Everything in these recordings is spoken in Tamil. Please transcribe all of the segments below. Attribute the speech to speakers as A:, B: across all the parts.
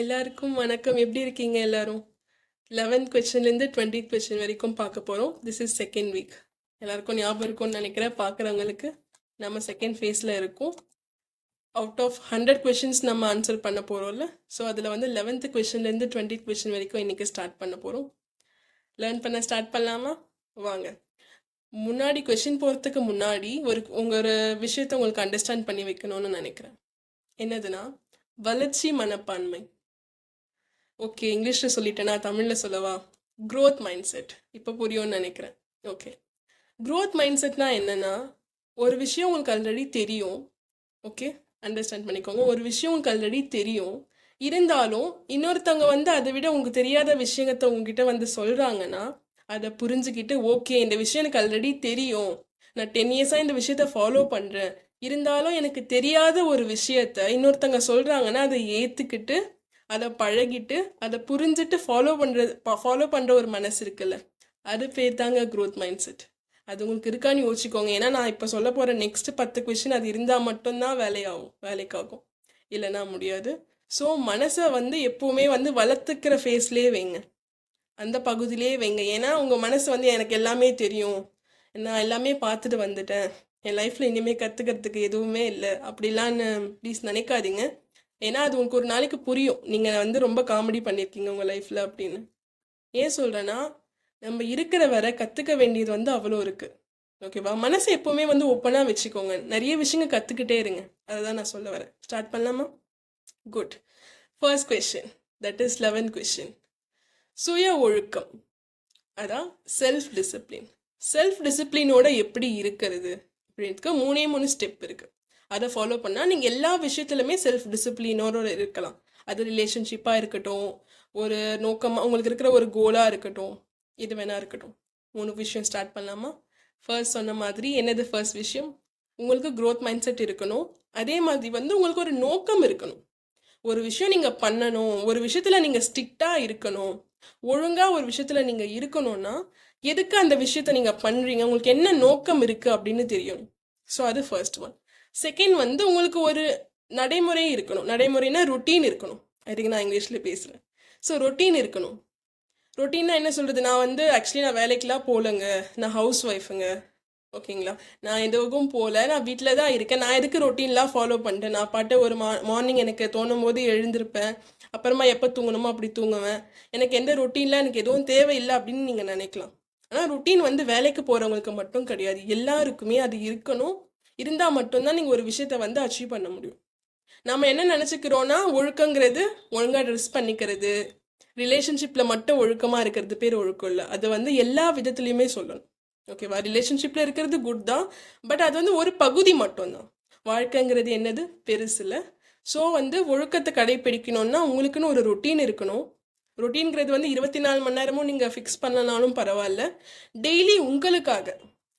A: எல்லாருக்கும் வணக்கம். எப்படி இருக்கீங்க எல்லாரும்? லெவன்த் கொஸ்டின்லேருந்து டுவெண்ட்டி கொஸ்டின் வரைக்கும் பார்க்க போகிறோம் திஸ் இஸ் செகண்ட் வீக் எல்லாருக்கும் ஞாபகம் இருக்கும்னு நினைக்கிறேன். பார்க்குறவங்களுக்கு நம்ம செகண்ட் ஃபேஸில் இருக்கோம். அவுட் ஆஃப் ஹண்ட்ரட் கொஷின்ஸ் நம்ம ஆன்சர் பண்ண போகிறோம்ல ஸோ அதில் வந்து லெவன்த்து கொஷின்லேருந்து டுவெண்ட்டி கொஷின் வரைக்கும் இன்றைக்கி ஸ்டார்ட் பண்ண போகிறோம் லேர்ன் பண்ண ஸ்டார்ட் பண்ணலாமா? வாங்க. முன்னாடி கொஷின் போகிறதுக்கு முன்னாடி ஒரு உங்கள் ஒரு விஷயத்தை உங்களுக்கு அண்டர்ஸ்டாண்ட் பண்ணி வைக்கணும்னு நினைக்கிறேன். என்னதுன்னா வளர்ச்சி மனப்பான்மை. ஓகே இங்கிலீஷில் சொல்லிட்டேனா தமிழில் சொல்லவா? க்ரோத் மைண்ட் செட் இப்போ புரியும்னு நினைக்கிறேன். ஓகே க்ரோத் மைண்ட் செட்னா என்னென்னா ஒரு விஷயம் உங்களுக்கு ஆல்ரெடி தெரியும். ஓகே அண்டர்ஸ்டாண்ட் பண்ணிக்கோங்க. ஒரு விஷயம் உங்களுக்கு ஆல்ரெடி தெரியும். இருந்தாலும் இன்னொருத்தவங்க வந்து அதை விட உங்களுக்கு தெரியாத விஷயத்த உங்ககிட்ட வந்து சொல்கிறாங்கன்னா அதை புரிஞ்சுக்கிட்டு ஓகே இந்த விஷயம் எனக்கு ஆல்ரெடி தெரியும். நான் டென் இயர்ஸாக இந்த விஷயத்த ஃபாலோ பண்ணுறேன் இருந்தாலும் எனக்கு தெரியாத ஒரு விஷயத்த இன்னொருத்தவங்க சொல்கிறாங்கன்னா அதை ஏற்றுக்கிட்டு அதை பழகிட்டு அதை புரிஞ்சுட்டு ஃபாலோ பண்ணுறது ஃபாலோ பண்ணுற ஒரு மனசு இருக்குல்ல அது பேர் தாங்க க்ரோத் மைண்ட் செட் அது உங்களுக்கு இருக்கான்னு யோசிச்சுக்கோங்க. ஏன்னா நான் இப்போ சொல்ல போகிற நெக்ஸ்ட் பத்து கொஷின் அது இருந்தால் மட்டும்தான் வேலையாகும் வேலைக்காகும். இல்லைன்னா முடியாது. ஸோ மனசை வந்து எப்போவுமே வந்து வளர்த்துக்கிற ஃபேஸ்லேயே வைங்க. அந்த பகுதியிலே வைங்க. ஏன்னா உங்கள் மனசு வந்து எனக்கு எல்லாமே தெரியும். நான் எல்லாமே பார்த்துட்டு வந்துட்டேன். என் லைஃப்பில் இனிமேல் கற்றுக்கிறதுக்கு எதுவுமே இல்லை. அப்படிலான்னு ப்ளீஸ் நினைக்காதீங்க. ஏன்னா அது உங்களுக்கு ஒரு நாளைக்கு புரியும். நீங்கள் வந்து ரொம்ப காமெடி பண்ணியிருக்கீங்க உங்கள் லைஃப்பில் அப்படின்னு. ஏன் சொல்கிறேன்னா நம்ம இருக்கிற வரை கற்றுக்க வேண்டியது வந்து அவ்வளோ இருக்குது ஓகேவா மனசை எப்போவுமே வந்து ஓப்பனாக வச்சுக்கோங்க. நிறைய விஷயங்கள் கற்றுக்கிட்டே இருங்க. அதை தான் நான் சொல்ல வரேன். ஸ்டார்ட் பண்ணலாமா? Good first question that is eleventh question சுய ஒழுக்கம். அதான் செல்ஃப் டிசிப்ளின் செல்ஃப் டிசிப்ளினோட எப்படி இருக்கிறது? அப்படின்றதுக்கு மூணே மூணு ஸ்டெப் இருக்குது அதை ஃபாலோ பண்ணால் நீங்கள் எல்லா விஷயத்துலையுமே செல்ஃப் டிசிப்ளினோட இருக்கலாம். அது ரிலேஷன்ஷிப்பாக இருக்கட்டும் ஒரு நோக்கமாக உங்களுக்கு இருக்கிற ஒரு கோலாக இருக்கட்டும் இது வேணா இருக்கட்டும். மூணு விஷயம் ஸ்டார்ட் பண்ணலாமா? ஃபர்ஸ்ட் சொன்ன மாதிரி என்னது ஃபர்ஸ்ட் விஷயம்? உங்களுக்கு க்ரோத் மைண்ட் செட் இருக்கணும். அதே மாதிரி வந்து உங்களுக்கு ஒரு நோக்கம் இருக்கணும். ஒரு விஷயம் நீங்கள் பண்ணணும் ஒரு விஷயத்தில் நீங்கள் ஸ்ட்ரிக்டாக இருக்கணும் ஒழுங்காக ஒரு விஷயத்தில் நீங்கள் இருக்கணும்னா எதுக்கு அந்த விஷயத்த நீங்கள் பண்ணுறீங்க உங்களுக்கு என்ன நோக்கம் இருக்குது அப்படின்னு தெரியும். ஸோ அது ஃபர்ஸ்ட் ஒன் செகண்ட் வந்து உங்களுக்கு ஒரு நடைமுறை இருக்கணும். நடைமுறைனா ரொட்டீன் இருக்கணும். அதுக்கு நான் இங்கிலீஷில் பேசுகிறேன் ஸோ ரொட்டீன் இருக்கணும். ரொட்டீன்னா என்ன சொல்கிறது நான் வந்து ஆக்சுவலி நான் வேலைக்கெலாம் போகலங்க. நான் ஹவுஸ் ஒய்ஃபுங்க ஓகேங்களா? நான் எதுவும் போகல. நான் வீட்டில் தான் இருக்கேன். நான் எதுக்கு ரொட்டீன்லாம் ஃபாலோ பண்ணிட்டேன்? நான் பாட்டு ஒரு மா மார்னிங் எனக்கு தோணும் போது எழுந்திருப்பேன். அப்புறமா எப்போ தூங்கணுமோ அப்படி தூங்குவேன். எனக்கு எந்த ரொட்டீன்லாம் எனக்கு எதுவும் தேவையில்லை அப்படின்னு நீங்கள் நினைக்கலாம். ஆனால் ரொட்டீன் வந்து வேலைக்கு போகிறவங்களுக்கு மட்டும் கிடையாது. எல்லாருக்குமே அது இருக்கணும். இருந்தால் மட்டும்தான் நீங்கள் ஒரு விஷயத்த வந்து அச்சீவ் பண்ண முடியும். நம்ம என்ன நினச்சிக்கிறோன்னா ஒழுக்கங்கிறது ஒழுங்காக ட்ரெஸ் பண்ணிக்கிறது ரிலேஷன்ஷிப்பில் மட்டும் ஒழுக்கமாக இருக்கிறது பேர் ஒழுக்கம் இல்லை. அது வந்து எல்லா விதத்துலையுமே சொல்லணும். ஓகேவா ரிலேஷன்ஷிப்பில் இருக்கிறது குட் தான். பட் அது வந்து ஒரு பகுதி மட்டும்தான். வாழ்க்கைங்கிறது என்னது? பெருசில் ஸோ வந்து ஒழுக்கத்தை கடைப்பிடிக்கணும்னா உங்களுக்குன்னு ஒரு ரொட்டீன் இருக்கணும். ரொட்டீன்கிறது வந்து இருபத்தி நாலு மணி நேரமும் நீங்கள் ஃபிக்ஸ் பண்ணனாலும் பரவாயில்ல. டெய்லி உங்களுக்காக.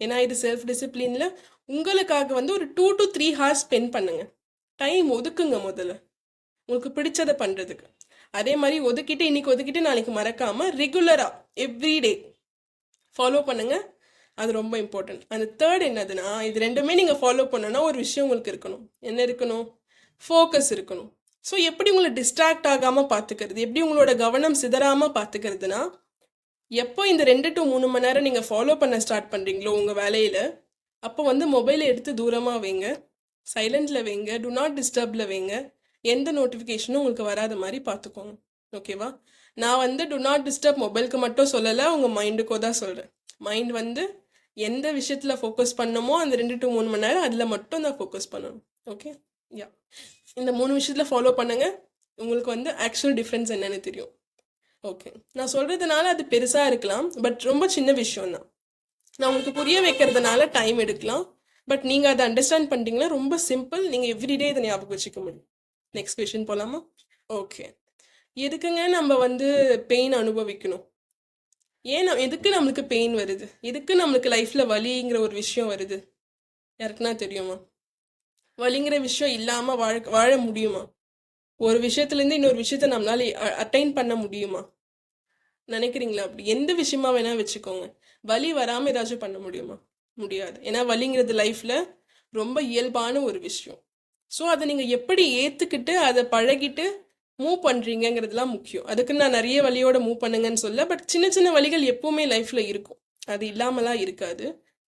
A: ஏன்னா இது செல்ஃப் டிசிப்ளினில் உங்களுக்காக வந்து ஒரு two to three hours spend பண்ணுங்க. டைம் ஒதுக்குங்க முதல்ல. உங்களுக்கு பிடிச்சதை பண்ணுறதுக்கு அதே மாதிரி ஒதுக்கிட்டு இன்னைக்கு ஒதுக்கிட்டு நாளைக்கு மறக்காமல் ரெகுலராக எவ்ரிடே ஃபாலோ பண்ணுங்கள் அது ரொம்ப இம்பார்ட்டன்ட் அந்த தேர்ட் என்னதுன்னா இது ரெண்டுமே நீங்கள் ஃபாலோ பண்ணோன்னா ஒரு விஷயம் உங்களுக்கு இருக்கணும். என்ன இருக்கணும்? ஃபோக்கஸ் இருக்கணும். ஸோ எப்படி உங்களை டிஸ்ட்ராக்ட் ஆகாமல் பார்த்துக்கிறது எப்படி உங்களோட கவனம் சிதறாமல் பார்த்துக்கிறதுனா எப்போ இந்த ரெண்டு டு மூணு மணி நேரம் நீங்கள் ஃபாலோ பண்ண ஸ்டார்ட் பண்ணுறீங்களோ உங்கள் வேலையில் அப்போ வந்து மொபைலை எடுத்து தூரமாக வைங்க. சைலண்டில் வைங்க. டு நாட் டிஸ்டர்பில் வைங்க. எந்த நோட்டிஃபிகேஷனும் உங்களுக்கு வராத மாதிரி பார்த்துக்கோங்க. ஓகேவா நான் வந்து டு நாட் டிஸ்டர்ப் மொபைலுக்கு மட்டும் சொல்லலை உங்கள் மைண்டுக்கோ தான் சொல்கிறேன் மைண்ட் வந்து எந்த விஷயத்தில் ஃபோக்கஸ் பண்ணமோ அந்த ரெண்டு டு மூணு மணி நேரம் அதில் மட்டும் தான் ஃபோக்கஸ் பண்ணணும். ஓகே யா இந்த மூணு விஷயத்தில் ஃபாலோ பண்ணுங்கள் உங்களுக்கு வந்து ஆக்சுவல் டிஃப்ரென்ஸ் என்னென்னு தெரியும். ஓகே நான் சொல்கிறதுனால அது பெருசாக இருக்கலாம். பட் ரொம்ப சின்ன விஷயம் தான் நான் உங்களுக்கு புரிய வைக்கிறதுனால டைம் எடுக்கலாம். பட் நீங்கள் அதை அண்டர்ஸ்டாண்ட் பண்ணிட்டீங்கன்னா ரொம்ப சிம்பிள் நீங்கள் எவ்ரிடே இதை ஞாபகம் வச்சுக்க முடியும். நெக்ஸ்ட் கொஷின் போகலாமா ஓகே எதுக்குங்க நம்ம வந்து பெயின் அனுபவிக்கணும்? ஏன் எதுக்கு நம்மளுக்கு பெயின் வருது? எதுக்கு நம்மளுக்கு லைஃப்பில் வலிங்கிற ஒரு விஷயம் வருது? யாருக்குன்னா தெரியுமா? வலிங்கிற விஷயம் இல்லாமல் வாழ வாழ முடியுமா? ஒரு விஷயத்துலேருந்து இன்னொரு விஷயத்த நம்மளால அட்டைன் பண்ண முடியுமா? நினைக்கிறீங்களா அப்படி? எந்த விஷயமா வேணால் வச்சுக்கோங்க. வலி வராமல் ஏதாச்சும் பண்ண முடியுமா? முடியாது. ஏன்னா வலிங்கிறது லைஃப்பில் ரொம்ப இயல்பான ஒரு விஷயம். ஸோ அதை நீங்கள் எப்படி ஏற்றுக்கிட்டு அதை பழகிட்டு மூவ் பண்ணுறீங்கங்கிறதுலாம் முக்கியம். அதுக்கு நான் நிறைய வழியோட மூவ் பண்ணுங்கன்னு சொல்ல பட் சின்ன சின்ன வழிகள் எப்போவுமே லைஃப்பில் இருக்கும். அது இல்லாமலாம் இருக்காது.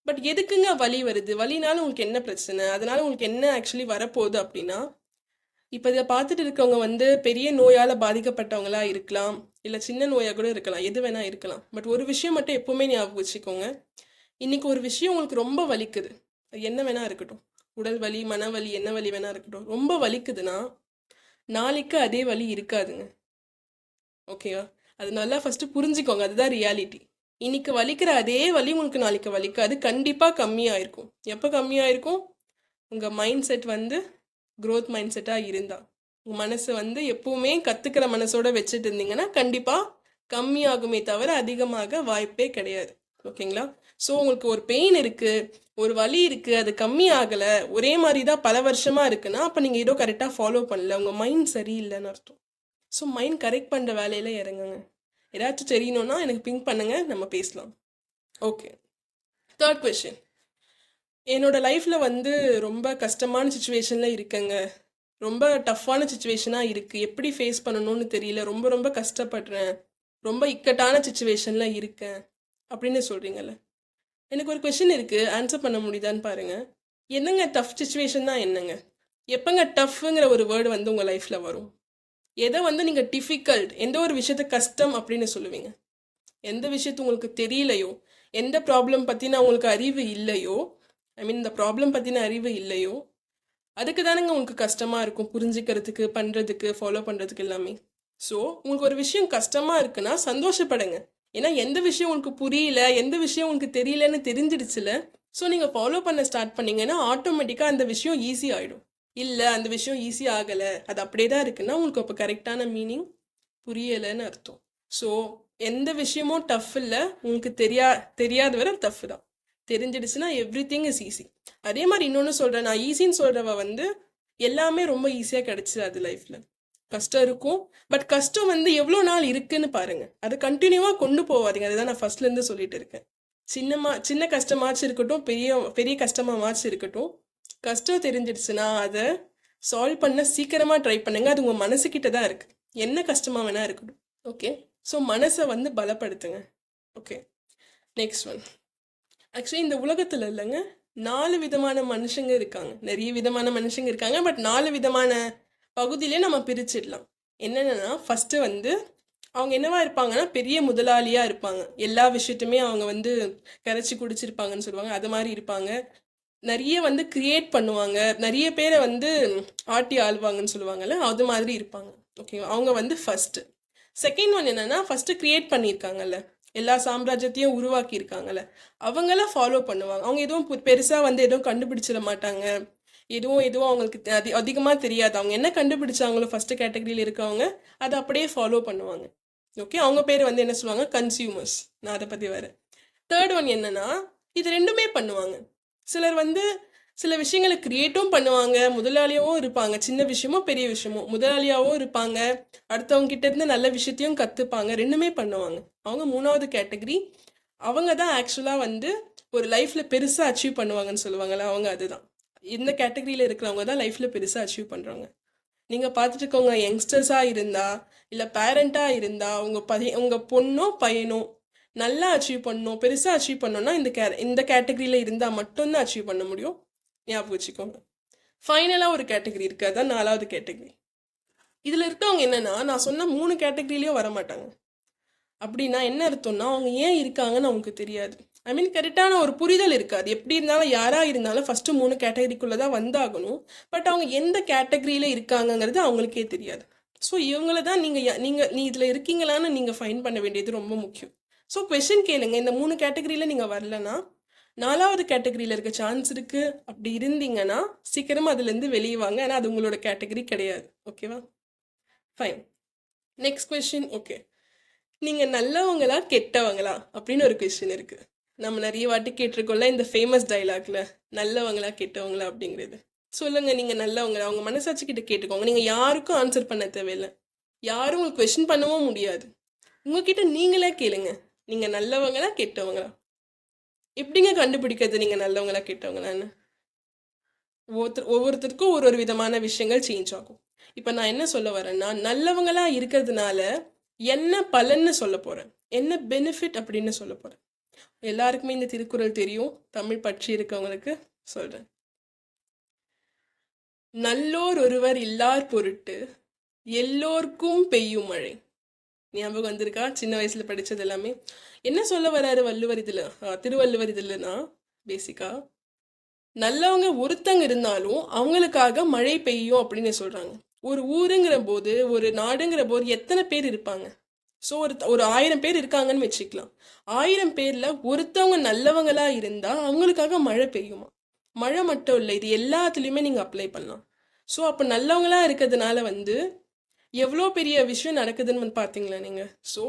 A: பட் எதுக்குங்க வலி வருது? வலினால உங்களுக்கு என்ன பிரச்சனை? அதனால உங்களுக்கு என்ன ஆக்சுவலி வரப்போகுது அப்படின்னா இப்போ இதை பார்த்துட்டு இருக்கவங்க வந்து பெரிய நோயால் பாதிக்கப்பட்டவங்களா இருக்கலாம். இல்லை சின்ன நோயாக கூட இருக்கலாம். எது வேணால் இருக்கலாம். பட் ஒரு விஷயம் மட்டும் எப்போவுமே ஞாபகம் வச்சுக்கோங்க. இன்றைக்கி ஒரு விஷயம் உங்களுக்கு ரொம்ப வலிக்குது. அது என்ன வேணால் இருக்கட்டும். உடல் வலி மனவலி என்ன வலி வேணா இருக்கட்டும். ரொம்ப வலிக்குதுன்னா நாளைக்கு அதே வலி இருக்காதுங்க. ஓகேவா அது நல்லா ஃபஸ்ட்டு புரிஞ்சுக்கோங்க. அதுதான் ரியாலிட்டி இன்னைக்கு வலிக்கிற அதே வலி உங்களுக்கு நாளைக்கு வலிக்காது. கண்டிப்பாக கம்மியாக இருக்கும் எப்போ கம்மியாக இருக்கும் உங்கள் மைண்ட் செட் வந்து க்ரோத் மைண்ட் செட்டாக இருந்தா உங்கள் மனசு வந்து எப்பவுமே கற்றுக்கிற மனசோட வச்சுட்டு இருந்தீங்கன்னா கண்டிப்பாக கம்மியாகுமே தவிர அதிகமாக வாய்ப்பே கிடையாது. ஓகேங்களா? ஸோ உங்களுக்கு ஒரு பெயின் இருக்குது ஒரு வலி இருக்குது அது கம்மி ஆகலை ஒரே மாதிரி தான் பல வருஷமாக இருக்குன்னா அப்போ நீங்கள் ஏதோ கரெக்டாக ஃபாலோ பண்ணல. உங்கள் மைண்ட் சரியில்லைன்னு அர்த்தம். ஸோ மைண்ட் கரெக்ட் பண்ணுற வேலையில் இறங்குங்க. ஏதாச்சும் தெரியணும்னா எனக்கு பிங்க் பண்ணுங்கள் நம்ம பேசலாம். ஓகே தேர்ட் கொஷின் என்னோட லைஃப்பில் வந்து ரொம்ப கஷ்டமான சுச்சுவேஷனில் இருக்கேங்க. ரொம்ப டஃப்பான சுச்சுவேஷனாக இருக்குது எப்படி ஃபேஸ் பண்ணணும்னு தெரியல. ரொம்ப ரொம்ப கஷ்டப்படுறேன். ரொம்ப இக்கட்டான சுச்சுவேஷனில் இருக்கேன். அப்படின்னு சொல்கிறீங்கல்ல எனக்கு ஒரு கொஷின் இருக்குது ஆன்சர் பண்ண முடியுதான்னு பாருங்கள் என்னங்க டஃப் சுச்சுவேஷன் தான் என்னங்க? எப்போங்க டஃப்ங்கிற ஒரு வேர்டு வந்து உங்கள் லைஃப்பில் வரும்? எதை வந்து நீங்கள் டிஃபிகல்ட் எந்த ஒரு விஷயத்த கஷ்டம் அப்படின்னு சொல்லுவீங்க? எந்த விஷயத்து உங்களுக்கு தெரியலையோ எந்த ப்ராப்ளம் பற்றின உங்களுக்கு அறிவு இல்லையோ ஐ மீன் இந்த ப்ராப்ளம் பற்றின அறிவு இல்லையோ? அதுக்கு தானேங்க உங்களுக்கு கஷ்டமாக இருக்கும் புரிஞ்சுக்கிறதுக்கு பண்ணுறதுக்கு ஃபாலோ பண்ணுறதுக்கு எல்லாமே. ஸோ உங்களுக்கு ஒரு விஷயம் கஷ்டமாக இருக்குன்னா சந்தோஷப்படுங்க. ஏன்னா எந்த விஷயம் உங்களுக்கு புரியல எந்த விஷயம் உங்களுக்கு தெரியலன்னு தெரிஞ்சிடுச்சுல ஸோ நீங்கள் ஃபாலோ பண்ண ஸ்டார்ட் பண்ணீங்கன்னா ஆட்டோமேட்டிக்காக அந்த விஷயம் ஈஸி ஆகிடும் இல்லை அந்த விஷயம் ஈஸி ஆகலை அது அப்படியே தான் இருக்குன்னா உங்களுக்கு அப்போ கரெக்டான மீனிங் புரியலைன்னு அர்த்தம். ஸோ எந்த விஷயமும் டஃப் இல்லை உங்களுக்கு தெரியா தெரியாத வரை டஃப் தான். தெரிஞ்சிடுச்சுன்னா எவ்ரி திங் இஸ் ஈஸி அதே மாதிரி இன்னொன்று சொல்கிறேன் நான் ஈஸின்னு சொல்கிறவ வந்து எல்லாமே ரொம்ப ஈஸியாக கிடைச்சிடாது லைஃப்பில் கஷ்டம் இருக்கும். பட் கஷ்டம் வந்து எவ்வளோ நாள் இருக்குன்னு பாருங்கள் அதை கண்டினியூவாக கொண்டு போவாதீங்க அதுதான் நான் ஃபர்ஸ்ட்லேருந்து சொல்லிட்டு இருக்கேன். சின்னமா சின்ன கஷ்டமாச்சும் இருக்கட்டும் பெரிய பெரிய கஷ்டமாச்சும் இருக்கட்டும் கஷ்டம் தெரிஞ்சிடுச்சுன்னா அதை சால்வ் பண்ண சீக்கிரமாக ட்ரை பண்ணுங்க. அது உங்கள் மனசுக்கிட்ட தான் இருக்குது என்ன கஷ்டமாக வேணால் இருக்கட்டும். ஓகே ஸோ மனசை வந்து பலப்படுத்துங்க. ஓகே நெக்ஸ்ட் ஒன் ஆக்சுவலி இந்த உலகத்தில் இல்லைங்க. நாலு விதமான மனுஷங்க இருக்காங்க. நிறைய விதமான மனுஷங்க இருக்காங்க. பட் நாலு விதமான பகுதியிலே நம்ம பிரிச்சிடலாம். என்னென்னா ஃபஸ்ட்டு வந்து அவங்க என்னவா இருப்பாங்கன்னா பெரிய முதலாளியாக இருப்பாங்க. எல்லா விஷயத்தையுமே அவங்க வந்து கரைச்சி குடிச்சிருப்பாங்கன்னு சொல்லுவாங்க. அது மாதிரி இருப்பாங்க. நிறைய வந்து கிரியேட் பண்ணுவாங்க. நிறைய பேரை வந்து ஆட்டி ஆள்வாங்கன்னு சொல்லுவாங்கல்ல அது மாதிரி இருப்பாங்க. ஓகேவா அவங்க வந்து ஃபஸ்ட்டு செகண்ட் ஒன் என்னென்னா ஃபஸ்ட்டு கிரியேட் பண்ணியிருக்காங்கல்ல. எல்லா சாம்ராஜ்யத்தையும் உருவாக்கியிருக்காங்கல்ல. அவங்களாம் ஃபாலோ பண்ணுவாங்க. அவங்க எதுவும் பெருசாக வந்து எதுவும் கண்டுபிடிச்சிட மாட்டாங்க. எதுவும் எதுவும் அவங்களுக்கு தெ- அதி அதிகமாக தெரியாது. அவங்க என்ன கண்டுபிடிச்சாங்களோ ஃபஸ்ட்டு கேட்டகரியில் இருக்கவங்க அதை அப்படியே ஃபாலோ பண்ணுவாங்க. ஓகே அவங்க பேர் வந்து என்ன சொல்லுவாங்க? கன்சியூமர்ஸ் நான் அதை பற்றி வரேன். தேர்ட் ஒன் என்னன்னா இது ரெண்டுமே பண்ணுவாங்க. சிலர் வந்து சில விஷயங்களை கிரியேட்டும் பண்ணுவாங்க. முதலாளியாகவும் இருப்பாங்க. சின்ன விஷயமோ பெரிய விஷயமோ. முதலாளியாகவும் இருப்பாங்க. அடுத்தவங்க கிட்ட இருந்து நல்ல விஷயத்தையும் கற்றுப்பாங்க ரெண்டுமே பண்ணுவாங்க. அவங்க மூணாவது கேட்டகரி அவங்க தான் ஆக்சுவலாக வந்து ஒரு லைஃப்பில் பெருசாக அச்சீவ் பண்ணுவாங்கன்னு சொல்லுவாங்கள்ல அவங்க அதுதான். இந்த கேட்டகரியில் இருக்கிறவங்க தான் லைஃப்பில் பெருசாக அச்சீவ் பண்ணுறாங்க நீங்கள் பார்த்துட்டு இருக்கவங்க யங்ஸ்டர்ஸாக இருந்தா இல்லை பேரண்ட்டாக இருந்தா உங்கள் பையன் உங்கள் பொண்ணோ பையனோ நல்லா அச்சீவ் பண்ணணும் பெருசாக அச்சீவ் பண்ணோன்னா இந்த கே இந்த கேட்டகரியில் இருந்தால் மட்டும்தான் அச்சீவ் பண்ண முடியும். ஞாபகம் வச்சுக்கோங்க. ஃபைனலாக ஒரு கேட்டகரி இருக்குது தான் நாலாவது கேட்டகரி இதில் இருக்கவங்க என்னன்னா நான் சொன்ன மூணு கேட்டகரியிலையும் வர மாட்டாங்க. அப்படின்னா என்ன அர்த்தம்னா அவங்க ஏன் இருக்காங்கன்னு அவங்களுக்கு தெரியாது. ஐ மீன் கரெக்டான ஒரு புரிதல் இருக்காது. எப்படி இருந்தாலும் யாராக இருந்தாலும் ஃபஸ்ட்டு மூணு கேட்டகரிக்குள்ளே தான் வந்தாகணும். பட் அவங்க எந்த கேட்டகரியில் இருக்காங்கங்கிறது அவங்களுக்கே தெரியாது. ஸோ இவங்கள தான் நீங்கள் நீங்கள் நீ இதில் இருக்கீங்களான்னு நீங்கள் ஃபைன் பண்ண வேண்டியது ரொம்ப முக்கியம். ஸோ கொஷின் கேளுங்க. இந்த மூணு கேட்டகரியில் நீங்கள் வரலன்னா நாலாவது கேட்டகரியில் இருக்க சான்ஸ் இருக்குது அப்படி இருந்தீங்கன்னா சீக்கிரமாக அதுலேருந்து வெளியே வாங்க. ஏன்னா அது உங்களோட கேட்டகரி கிடையாது. ஓகேவா ஃபைன் நெக்ஸ்ட் கொஷின் ஓகே நீங்கள் நல்லவங்களா கெட்டவங்களா? அப்படின்னு ஒரு கொஷின் இருக்குது நம்ம நிறைய வாட்டி கேட்டிருக்கோம்ல இந்த ஃபேமஸ் டைலாக்ல நல்லவங்களா கெட்டவங்களா அப்படிங்கிறது. சொல்லுங்க நீங்கள் நல்லவங்களா? அவங்க மனசாட்சி கிட்ட கேட்டுக்கோங்க. நீங்கள் யாருக்கும் ஆன்சர் பண்ண தேவையில்லை. யாரும் உங்களுக்கு கொஷின் பண்ணவும் முடியாது. உங்ககிட்ட நீங்களே கேளுங்க. நீங்கள் நல்லவங்களா கெட்டவங்களா? எப்படிங்க கண்டுபிடிக்கிறது நீங்கள் நல்லவங்களா கெட்டவங்களான்னு ஒவ்வொருத்தர் ஒவ்வொருத்தருக்கும் ஒரு ஒரு விதமான விஷயங்கள் சேஞ்ச் ஆகும். இப்போ நான் என்ன சொல்ல வரேன்னா நல்லவங்களா இருக்கிறதுனால என்ன பலன்னு சொல்ல போகிறேன் என்ன பெனிஃபிட் அப்படின்னு சொல்ல போகிறேன் எல்லாருக்குமே இந்த திருக்குறள் தெரியும். தமிழ் பற்றி இருக்கவங்களுக்கு சொல்கிறேன் நல்லோர் ஒருவர் இல்லார் பொருட்டு எல்லோர்க்கும் பெய்யும் மழை. ஞாபகம் வந்திருக்கா? சின்ன வயசில் படித்தது எல்லாமே. என்ன சொல்ல வராரு வள்ளுவர் இதில் திருவள்ளுவர் இதில்னா பேசிக்காக நல்லவங்க ஒருத்தங்க இருந்தாலும் அவங்களுக்காக மழை பெய்யும் அப்படின்னு சொல்கிறாங்க ஒரு ஊருங்கிற போது ஒரு நாடுங்கிற போது எத்தனை பேர் இருப்பாங்க? ஸோ ஒரு ஒரு ஆயிரம் பேர் இருக்காங்கன்னு வச்சுக்கலாம். ஆயிரம் பேரில் ஒருத்தவங்க நல்லவங்களாக இருந்தால் அவங்களுக்காக மழை பெய்யுமா? மழை மட்டும் இல்லை இது எல்லாத்துலேயுமே நீங்கள் அப்ளை பண்ணலாம். ஸோ அப்போ நல்லவங்களாக இருக்கிறதுனால வந்து எவ்வளோ பெரிய விஷயம் நடக்குதுன்னு வந்து பார்த்தீங்களா நீங்கள் ஸோ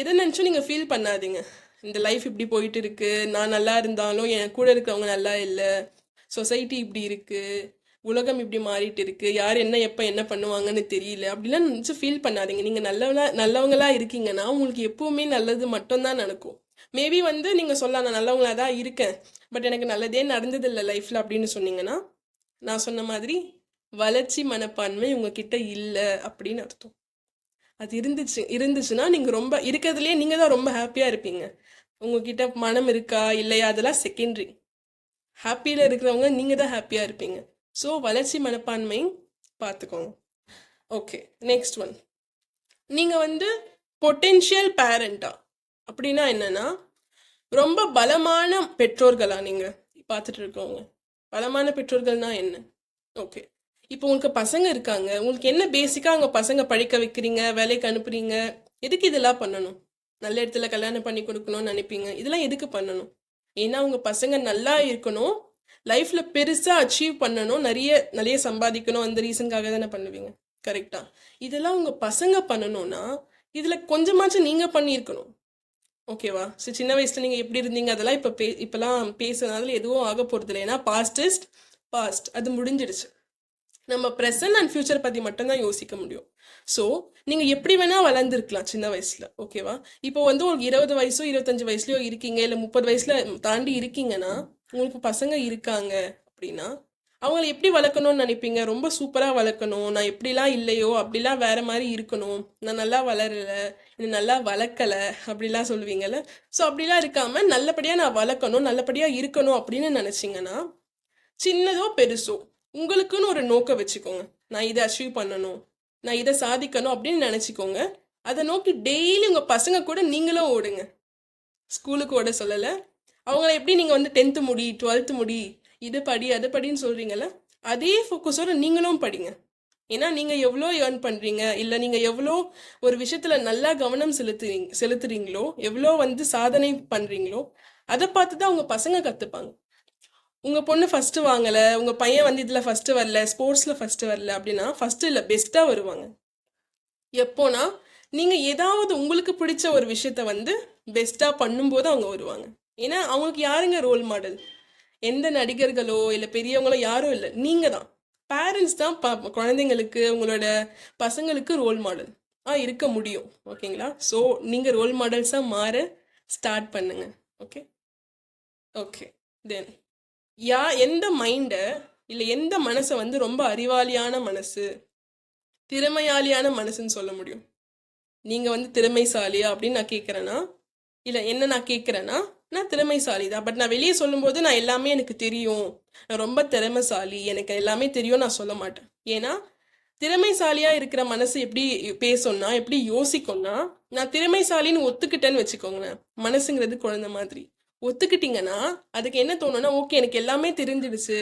A: எதை நினச்சும் நீங்கள் ஃபீல் பண்ணாதீங்க. இந்த லைஃப் இப்படி போயிட்டு இருக்கு. நான் நல்லா இருந்தாலும் என் கூட இருக்கிறவங்க நல்லா இல்லை. சொசைட்டி இப்படி இருக்குது உலகம் இப்படி மாறிட்டு இருக்கு. யார் என்ன எப்போ என்ன பண்ணுவாங்கன்னு தெரியல. அப்படிலாம் நினச்சி ஃபீல் பண்ணாதீங்க. நீங்கள் நல்லவங்களா நல்லவங்களா இருக்கீங்கன்னா உங்களுக்கு எப்பவுமே நல்லது மட்டும்தான் நடக்கும். மேபி வந்து நீங்கள் சொல்லலாம் நான் நல்லவங்களா தான் இருக்கேன். பட் எனக்கு நல்லதே நடந்ததில்லை லைஃப்பில் அப்படின்னு சொன்னீங்கன்னா நான் சொன்ன மாதிரி வளர்ச்சி மனப்பான்மை உங்ககிட்ட இல்லை அப்படின்னு அர்த்தம். அது இருந்துச்சு இருந்துச்சுன்னா நீங்கள் ரொம்ப இருக்கிறதுலேயே நீங்கள் தான் ரொம்ப ஹாப்பியாக இருப்பீங்க. உங்ககிட்ட மனம் இருக்கா இல்லையா அதெல்லாம் செகண்டரி ஹாப்பியில் இருக்கிறவங்க நீங்கள் தான் ஹாப்பியாக இருப்பீங்க. ஸோ வளர்ச்சி மனப்பான்மை பார்த்துக்கோங்க ஓகே நெக்ஸ்ட் ஒன் நீங்கள் வந்து பொட்டென்ஷியல் பேரண்டா அப்படின்னா என்னென்னா ரொம்ப பலமான பெற்றோர்களா நீங்கள் பார்த்துட்டு இருக்கவங்க. பலமான பெற்றோர்கள்னா என்ன? ஓகே இப்போ உங்களுக்கு பசங்க இருக்காங்க. உங்களுக்கு என்ன பேசிக்காக அவங்க பசங்க படிக்க வைக்கிறீங்க? வேலைக்கு அனுப்புறீங்க? எதுக்கு இதெல்லாம் பண்ணணும்? நல்ல இடத்துல கல்யாணம் பண்ணி கொடுக்கணும்னு நினைப்பீங்க? இதெல்லாம் எதுக்கு பண்ணணும்? ஏன்னா அவங்க பசங்க நல்லா இருக்கணும். லைஃப்பில் பெருசாக அச்சீவ் பண்ணணும். நிறைய நிறைய சம்பாதிக்கணும். அந்த ரீசனுக்காக தானே பண்ணுவீங்க. கரெக்டாக இதெல்லாம் உங்கள் பசங்க பண்ணணும்னா இதில் கொஞ்சமாச்சும் நீங்கள் பண்ணியிருக்கணும். ஓகேவா ஸோ சின்ன வயசில் நீங்கள் எப்படி இருந்தீங்க? அதெல்லாம் இப்போ பே இப்போலாம் பேசுனதுல எதுவும் ஆக போகிறது இல்லை ஏன்னா பாஸ்ட் இஸ் பாஸ்ட் அது முடிஞ்சிடுச்சு. நம்ம ப்ரெசன்ட் அண்ட் ஃபியூச்சர் பற்றி மட்டும்தான் யோசிக்க முடியும். ஸோ நீங்கள் எப்படி வேணால் வளர்ந்துருக்கலாம் சின்ன வயசில் ஓகேவா இப்போ வந்து உங்களுக்கு இருபது வயசோ இருபத்தஞ்சு வயசுலையோ இருக்கீங்க இல்லை முப்பது வயசில் தாண்டி இருக்கீங்கன்னா உங்களுக்கு பசங்க இருக்காங்க அப்படின்னா அவங்கள எப்படி வளர்க்கணும்னு நினைப்பீங்க? ரொம்ப சூப்பராக வளர்க்கணும். நான் எப்படிலாம் இல்லையோ அப்படிலாம் வேற மாதிரி இருக்கணும். நான் நல்லா வளரல என்னை நல்லா வளர்க்கல அப்படிலாம் சொல்லுவீங்கல்ல. ஸோ அப்படிலாம் இருக்காமல் நல்லபடியாக நான் வளர்க்கணும் நல்லபடியாக இருக்கணும் அப்படின்னு நினச்சிங்கன்னா சின்னதோ பெருசோ உங்களுக்குன்னு ஒரு நோக்கம் வச்சுக்கோங்க. நான் இதை அச்சீவ் பண்ணணும். நான் இதை சாதிக்கணும் அப்படின்னு நினச்சிக்கோங்க. அதை நோக்கி டெய்லி உங்கள் பசங்க கூட நீங்களும் ஓடுங்க. ஸ்கூலுக்கு ஓட சொல்லலை. அவங்கள எப்படி நீங்கள் வந்து டென்த்து முடி டுவெல்த்து முடி இது படி அது படின்னு சொல்கிறீங்கள அதே ஃபோக்கஸோடு நீங்களும் படிங்க. ஏன்னா நீங்கள் எவ்வளோ ஏர்ன் பண்ணுறீங்க இல்லை நீங்கள் எவ்வளோ ஒரு விஷயத்தில் நல்லா கவனம் செலுத்துறீங்க செலுத்துறீங்களோ எவ்வளோ வந்து சாதனை பண்ணுறீங்களோ அதை பார்த்து தான் உங்கள் பசங்க கற்றுப்பாங்க உங்கள் பொண்ணு ஃபஸ்ட்டு வாங்கலை உங்கள் பையன் வந்து இதில் ஃபஸ்ட்டு வரல ஸ்போர்ட்ஸில் ஃபஸ்ட்டு வரல அப்படின்னா ஃபஸ்ட்டு இல்லை பெஸ்ட்டாக வருவாங்க. எப்போனா நீங்கள் ஏதாவது உங்களுக்கு பிடிச்ச ஒரு விஷயத்த வந்து பெஸ்ட்டாக பண்ணும்போது அவங்க வருவாங்க. ஏன்னா அவங்களுக்கு யாருங்க ரோல் மாடல் எந்த நடிகர்களோ இல்லை பெரியவங்களோ யாரும் இல்லை. நீங்கள் தான். பேரண்ட்ஸ் தான் ப- குழந்தைங்களுக்கு உங்களோட பசங்களுக்கு ரோல் மாடல் ஆ இருக்க முடியும். ஓகேங்களா ஸோ நீங்கள் ரோல் மாடல்ஸாக மாற ஸ்டார்ட் பண்ணுங்கள் ஓகே ஓகே தென் யா எந்த மைண்டை இல்லை எந்த மனசை வந்து ரொம்ப அறிவாளியான மனசு திறமையாலியான மனசுன்னு சொல்ல முடியும்? நீங்கள் வந்து திறமைசாலியா அப்படின்னு நான் கேட்குறேன்னா இல்லை என்ன நான் கேட்குறேன்னா நான் திறமைசாலி தான். பட் நான் வெளியே சொல்லும்போது நான் எல்லாமே எனக்கு தெரியும். நான் ரொம்ப திறமைசாலி. எனக்கு எல்லாமே தெரியும் நான் சொல்ல மாட்டேன். ஏன்னா திறமைசாலியாக இருக்கிற மனசு எப்படி பேசணும்னா எப்படி யோசிக்கும்னா நான் திறமைசாலின்னு ஒத்துக்கிட்டேன்னு வச்சுக்கோங்களேன். மனசுங்கிறது குழந்தை மாதிரி. ஒத்துக்கிட்டீங்கன்னா அதுக்கு என்ன தோணும்னா ஓகே எனக்கு எல்லாமே தெரிஞ்சிடுச்சு.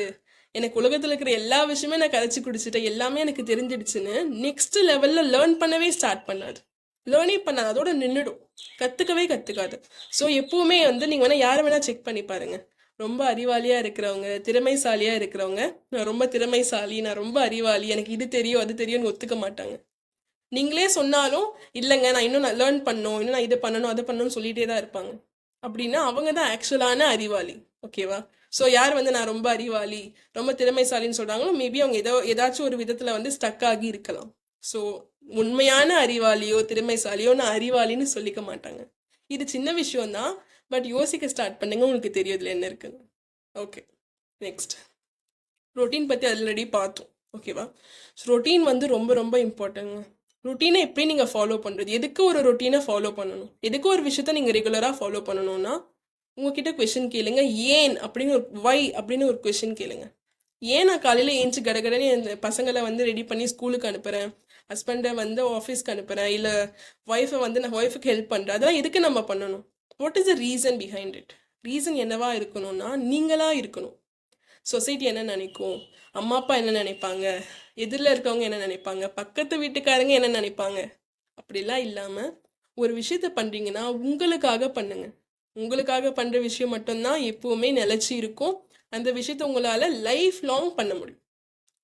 A: எனக்கு உலகத்தில் இருக்கிற எல்லா விஷயமே நான் கரைச்சி குடிச்சிட்டேன். எல்லாமே எனக்கு தெரிஞ்சிடுச்சுன்னு நெக்ஸ்ட் லெவலில் லேர்ன் பண்ணவே ஸ்டார்ட் பண்ணாது லேர்னே பண்ணாது அதோட நின்றுடும் கற்றுக்கவே கற்றுக்காது ஸோ எப்போவுமே வந்து நீங்கள் வேணால் யாரை வேணால் செக் பண்ணி பாருங்க. ரொம்ப அறிவாளியாக இருக்கிறவங்க திறமைசாலியாக இருக்கிறவங்க. நான் ரொம்ப திறமைசாலி நான் ரொம்ப அறிவாளி. எனக்கு இது தெரியும் அது தெரியும்னு ஒத்துக்க மாட்டாங்க. நீங்களே சொன்னாலும் இல்லைங்க நான் இன்னும் நான் லேர்ன் பண்ணணும். இன்னும் நான் இதை பண்ணணும் அதை பண்ணணும்னு சொல்லிகிட்டே தான் இருப்பாங்க. அப்படின்னா அவங்க தான் ஆக்சுவலான அறிவாளி. ஓகேவா ஸோ யார் வந்து நான் ரொம்ப அறிவாளி ரொம்ப திறமைசாலின்னு சொல்கிறாங்களோ மேபி அவங்க ஏதோ ஏதாச்சும் ஒரு விதத்தில் வந்து ஸ்டக் ஆகி இருக்கலாம். ஸோ உண்மையான அறிவாளியோ திறமைசாலியோ நான் அறிவாளின்னு சொல்லிக்க மாட்டாங்க. இது சின்ன விஷயம்தான் பட் யோசிக்க ஸ்டார்ட் பண்ணுங்க உங்களுக்கு தெரியும் இதுல என்ன இருக்குன்னு. ஓகே நெக்ஸ்ட் ரொட்டீன் பற்றி ஆல்ரெடி பார்த்தோம். ஓகேவா ஸோ ரொட்டீன் வந்து ரொம்ப ரொம்ப இம்பார்ட்டங்க ரொட்டீனை எப்படி நீங்கள் ஃபாலோ பண்ணுறது எதுக்கு ஒரு ரொட்டீனை ஃபாலோ பண்ணணும்? எதுக்கு ஒரு விஷயத்த நீங்கள் ரெகுலராக ஃபாலோ பண்ணணும்னா உங்ககிட்ட கொஷின் கேளுங்க. ஏன்? அப்படின்னு ஒரு வை அப்படின்னு ஒரு கொஷின் கேளுங்க. ஏன் நான் காலையில் ஏஞ்சி கடகடன்னு என் பசங்களை வந்து ரெடி பண்ணி ஸ்கூலுக்கு அனுப்புகிறேன் ஹஸ்பண்டை வந்து ஆஃபீஸ்க்கு அனுப்புகிறேன் இல்லை ஒய்ஃபை வந்து நான் ஒய்ஃபுக்கு ஹெல்ப் பண்ணுறேன் அதெல்லாம் எதுக்கு நம்ம பண்ணணும்? What is the reason behind it reason என்னவா இருக்கணும்னா நீங்களாக இருக்கணும். சொசைட்டி என்ன நினைக்கும்? அம்மா அப்பா என்ன நினைப்பாங்க? எதிரில் இருக்கவங்க என்ன நினைப்பாங்க? பக்கத்து வீட்டுக்காரங்க என்ன நினைப்பாங்க? அப்படிலாம் இல்லாமல் ஒரு விஷயத்த பண்ணுறீங்கன்னா உங்களுக்காக பண்ணுங்க. உங்களுக்காக பண்ணுற விஷயம் மட்டும்தான் எப்பவுமே நிலச்சி இருக்கும். அந்த விஷயத்த உங்களால் லைஃப் லாங் பண்ண முடியும்.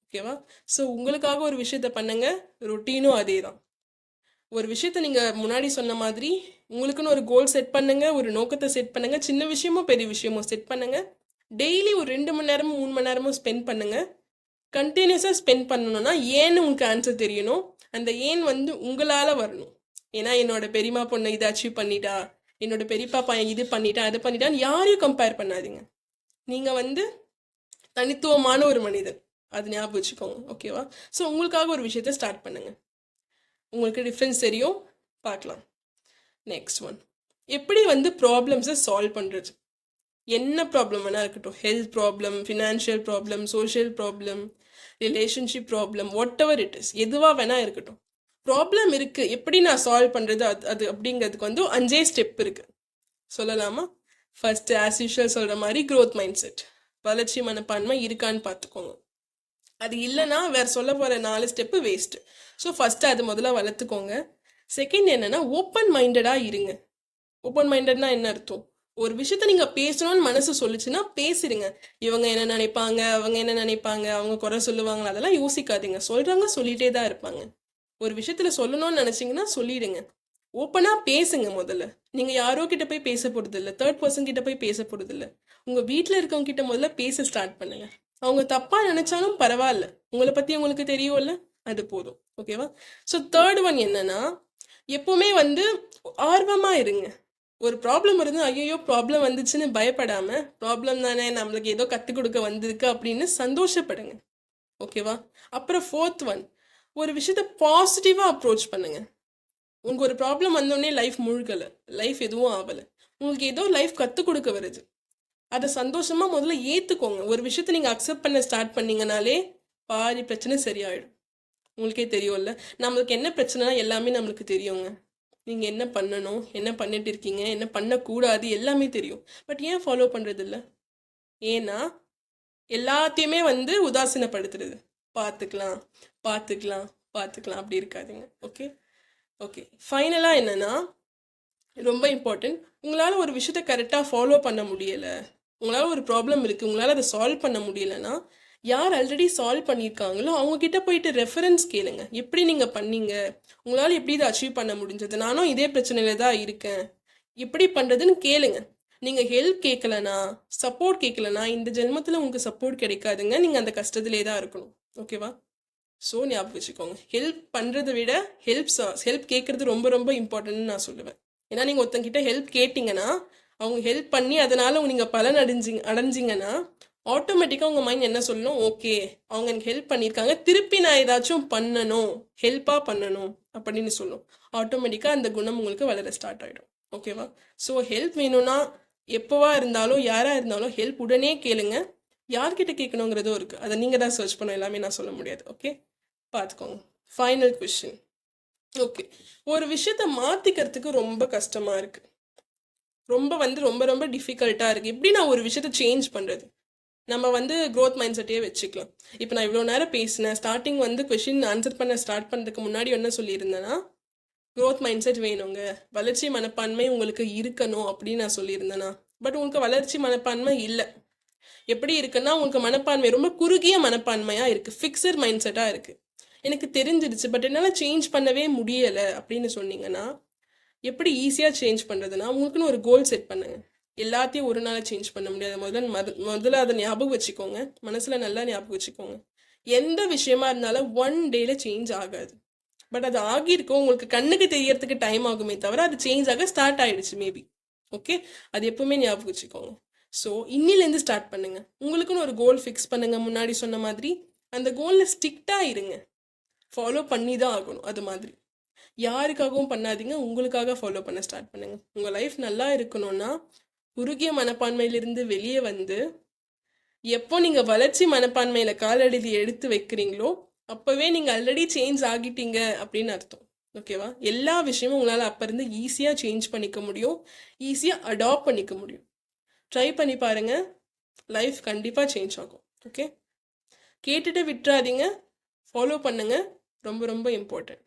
A: ஓகேவா ஸோ உங்களுக்காக ஒரு விஷயத்த பண்ணுங்க. ரொட்டீனும் அதே தான் ஒரு விஷயத்த நீங்கள் முன்னாடி சொன்ன மாதிரி உங்களுக்குன்னு ஒரு கோல் செட் பண்ணுங்க. ஒரு நோக்கத்தை செட் பண்ணுங்க. சின்ன விஷயமோ பெரிய விஷயமோ செட் பண்ணுங்க. டெய்லி ஒரு ரெண்டு மணி நேரமும் மூணு மணி நேரமும் ஸ்பெண்ட் பண்ணுங்கள் கண்டினியூஸாக ஸ்பெண்ட் பண்ணணும்னா ஏன்னு உங்களுக்கு ஆன்சர் தெரியணும். அந்த ஏன் வந்து உங்களால் வரணும். ஏன்னா என்னோட பெரியம்மா பொண்ணு இதை அச்சீவ் பண்ணிட்டா என்னோட பெரியப்பா பையன் இது பண்ணிட்டா அது பண்ணிட்டான்னு யாரையும் கம்பேர் பண்ணாதீங்க. நீங்கள் வந்து தனித்துவமான ஒரு மனிதன் அது ஞாபகம் வச்சுக்கோங்க ஓகேவா ஸோ உங்களுக்காக ஒரு விஷயத்த ஸ்டார்ட் பண்ணுங்கள் உங்களுக்கு டிஃப்ரென்ஸ் தெரியும் பார்க்கலாம். நெக்ஸ்ட் ஒன் எப்படி வந்து ப்ராப்ளம்ஸை சால்வ் பண்ணுறது என்ன ப்ராப்ளம் வேணால் இருக்கட்டும். Health problem financial problem social problem relationship problem whatever it is எதுவாக வேணால் இருக்கட்டும். ப்ராப்ளம் இருக்குது எப்படி நான் சால்வ் பண்ணுறது அது அது அப்படிங்கிறதுக்கு வந்து அஞ்சே ஸ்டெப் இருக்குது சொல்லலாமா? ஃபஸ்ட்டு ஆஸ் யூஷுவல் சொல்கிற மாதிரி க்ரோத் மைண்ட் செட் வளர்ச்சி மனப்பான்மை இருக்கான்னு பார்த்துக்கோங்க. அது இல்லைன்னா வேறு சொல்ல போகிற நாலு ஸ்டெப்பு வேஸ்ட்டு ஸோ ஃபஸ்ட்டு அது முதல்ல வளர்த்துக்கோங்க. செகண்ட் என்னென்னா ஓப்பன் மைண்டடாக இருங்க. ஓப்பன் மைண்டட்னா என்ன அர்த்தம்? ஒரு விஷயத்த நீங்கள் பேசணும்னு மனசு சொல்லுச்சுன்னா பேசிடுங்க. இவங்க என்ன நினைப்பாங்க அவங்க என்ன நினைப்பாங்க அவங்க குறை சொல்லுவாங்களா அதெல்லாம் யோசிக்காதீங்க. சொல்கிறவங்க சொல்லிட்டே தான் இருப்பாங்க. ஒரு விஷயத்தில் சொல்லணும்னு நினச்சிங்கன்னா சொல்லிடுங்க. ஓப்பனாக பேசுங்க முதல்ல. நீங்கள் யாரோ கிட்ட போய் பேச போகிறதில்ல தேர்ட் பர்சன் கிட்ட போய் பேச இல்லை உங்கள் வீட்டில் இருக்கவங்க கிட்ட முதல்ல பேச ஸ்டார்ட் பண்ணுங்க. அவங்க தப்பாக நினச்சாலும் பரவாயில்ல. உங்களை பற்றி உங்களுக்கு தெரியும்ல அது போதும். ஓகேவா ஸோ தேர்ட் ஒன் என்னன்னா எப்பவுமே வந்து ஆர்வமாக இருங்க. ஒரு ப்ராப்ளம் இருந்து ஐயோ ப்ராப்ளம் வந்துச்சுன்னு பயப்படாமல் ப்ராப்ளம் தானே நம்மளுக்கு ஏதோ கற்றுக் கொடுக்க வந்திருக்கு அப்படின்னு சந்தோஷப்படுங்க. ஓகேவா அப்புறம் ஃபோர்த் ஒன் ஒரு விஷயத்த பாசிட்டிவாக அப்ரோச் பண்ணுங்க. உங்களுக்கு ஒரு ப்ராப்ளம் வந்தோடனே லைஃப் முழுகலை. லைஃப் எதுவும் ஆகலை உங்களுக்கு ஏதோ லைஃப் கற்றுக் கொடுக்க வருது. அதை சந்தோஷமாக முதல்ல ஏற்றுக்கோங்க ஒரு விஷயத்த நீங்கள் அக்செப்ட் பண்ண ஸ்டார்ட் பண்ணிங்கனாலே பாதி பிரச்சனை சரியாயிடும். உங்களுக்கே தெரியும்ல. நம்மளுக்கு என்ன பிரச்சனைனா எல்லாமே நம்மளுக்கு தெரியுங்க. நீங்கள் என்ன பண்ணணும்? என்ன பண்ணிட்டு இருக்கீங்க? என்ன பண்ணக்கூடாது? எல்லாமே தெரியும். பட் ஏன் ஃபாலோ பண்ணுறது இல்ல ஏன்னா எல்லாத்தையுமே வந்து உதாசீனப்படுத்துறது. பார்த்துக்கலாம் பார்த்துக்கலாம் பார்த்துக்கலாம். அப்படி இருக்காதுங்க. ஓகே ஓகே ஃபைனலாக என்னன்னா ரொம்ப இம்பார்ட்டன்ட் உங்களால் ஒரு விஷயத்த கரெக்டாக ஃபாலோ பண்ண முடியலை. உங்களால் ஒரு ப்ராப்ளம் இருக்குது உங்களால் அதை சால்வ் பண்ண முடியலைன்னா யார் ஆல்ரெடி சால்வ் பண்ணியிருக்காங்களோ அவங்கக்கிட்ட போயிட்டு ரெஃபரன்ஸ் கேளுங்க. எப்படி நீங்கள் பண்ணீங்க? உங்களால் எப்படி இதை அச்சீவ் பண்ண முடிஞ்சது? நானும் இதே பிரச்சனையில தான் இருக்கேன். எப்படி பண்ணுறதுன்னு கேளுங்க. நீங்கள் ஹெல்ப் கேட்கலனா சப்போர்ட் கேட்கலனா இந்த ஜென்மத்தில் உங்களுக்கு சப்போர்ட் கிடைக்காதுங்க. நீங்கள் அந்த கஷ்டத்திலே தான் இருக்கணும். ஓகேவா ஸோ ஞாபகம் வச்சுக்கோங்க. ஹெல்ப் பண்ணுறதை விட ஹெல்ப் ஹெல்ப் கேட்குறது ரொம்ப ரொம்ப இம்பார்ட்டன்ட்னு நான் சொல்லுவேன். ஏன்னா நீங்கள் ஒருத்தங்கிட்ட ஹெல்ப் கேட்டிங்கன்னா அவங்க ஹெல்ப் பண்ணி அதனால் நீங்கள் பலன் அடைஞ்சிங்க அடைஞ்சிங்கன்னா ஆட்டோமேட்டிக்காக உங்கள் மைண்ட் என்ன சொல்லணும்? ஓகே அவங்க எனக்கு ஹெல்ப் பண்ணியிருக்காங்க. திருப்பி நான் ஏதாச்சும் பண்ணணும். ஹெல்ப்பாக பண்ணணும் அப்படின்னு சொல்லும். ஆட்டோமேட்டிக்காக அந்த குணம் உங்களுக்கு வளர ஸ்டார்ட் ஆகிடும் ஓகேவா ஸோ ஹெல்ப் வேணும்னா எப்போவா இருந்தாலும் யாராக இருந்தாலும் ஹெல்ப் உடனே கேளுங்க. யார்கிட்ட கேட்கணுங்கிறதும் இருக்குது அதை நீங்கள் தான் சர்ச் பண்ண எல்லாமே நான் சொல்ல முடியாது. ஓகே பார்த்துக்கோங்க ஃபைனல் கொஷின் ஓகே ஒரு விஷயத்த மாற்றிக்கிறதுக்கு ரொம்ப கஷ்டமாக இருக்குது ரொம்ப வந்து ரொம்ப ரொம்ப டிஃபிகல்ட்டாக இருக்குது எப்படி நான் ஒரு விஷயத்த சேஞ்ச் பண்ணுறது நம்ம வந்து க்ரோத் மைண்ட் செட்டையே வச்சுக்கலாம். இப்போ நான் இவ்வளோ நேரம் பேசினேன். ஸ்டார்டிங் வந்து கொஷின் ஆன்சர் பண்ண ஸ்டார்ட் பண்ணுறதுக்கு முன்னாடி என்ன சொல்லியிருந்தேன்னா க்ரோத் மைண்ட் செட் வேணுங்க. வளர்ச்சி மனப்பான்மை உங்களுக்கு இருக்கணும் அப்படின்னு நான் சொல்லியிருந்தேனா. பட் உங்களுக்கு வளர்ச்சி மனப்பான்மை இல்லை. எப்படி இருக்குன்னா உங்களுக்கு மனப்பான்மை ரொம்ப குறுகிய மனப்பான்மையாக இருக்குது ஃபிக்ஸட் மைண்ட் செட்டாக இருக்குது எனக்கு தெரிஞ்சிடுச்சு பட் என்னால் சேஞ்ச் பண்ணவே முடியலை அப்படின்னு சொன்னீங்கன்னா எப்படி ஈஸியாக சேஞ்ச் பண்ணுறதுனா உங்களுக்குன்னு ஒரு கோல் செட் பண்ணுங்கள் எல்லாத்தையும் ஒரு நாள் சேஞ்ச் பண்ண முடியாது. முதல்ல மத முதல்ல அதை ஞாபகம் வச்சுக்கோங்க. மனசில் நல்லா ஞாபகம் வச்சுக்கோங்க. எந்த விஷயமா இருந்தாலும் ஒன் டேல சேஞ்ச் ஆகாது. பட் அது ஆகியிருக்கும். உங்களுக்கு கண்ணுக்கு தெரியறதுக்கு டைம் ஆகுமே தவிர அது சேஞ்ச் ஆக ஸ்டார்ட் ஆயிடுச்சு மேபி ஓகே அது எப்பவுமே ஞாபகம் வச்சுக்கோங்க. ஸோ இன்னிலேருந்து ஸ்டார்ட் பண்ணுங்க. உங்களுக்குன்னு ஒரு கோல் ஃபிக்ஸ் பண்ணுங்க முன்னாடி சொன்ன மாதிரி. அந்த கோலில் ஸ்ட்ரிக்டாக இருங்க. ஃபாலோ பண்ணி தான் ஆகணும் அது மாதிரி. யாருக்காகவும் பண்ணாதீங்க உங்களுக்காக ஃபாலோ பண்ண ஸ்டார்ட் பண்ணுங்க. உங்கள் லைஃப் நல்லா இருக்கணும்னா குறுகிய மனப்பான்மையிலிருந்து வெளியே வந்து எப்போ நீங்கள் வளர்ச்சி மனப்பான்மையில் காலடி எடுத்து வைக்கிறீங்களோ அப்போவே நீங்கள் ஆல்ரெடி சேஞ்ச் ஆகிட்டீங்க அப்படின்னு அர்த்தம். ஓகேவா எல்லா விஷயமும் உங்களால் அப்போ இருந்து ஈஸியாக சேஞ்ச் பண்ணிக்க முடியும். ஈஸியாக அடாப்ட் பண்ணிக்க முடியும். ட்ரை பண்ணி பாருங்கள் லைஃப் கண்டிப்பாக சேஞ்ச் ஆகும். ஓகே கேட்டுட்டு விட்டுறாதீங்க. ஃபாலோ பண்ணுங்கள் ரொம்ப ரொம்ப இம்பார்ட்டன்ட்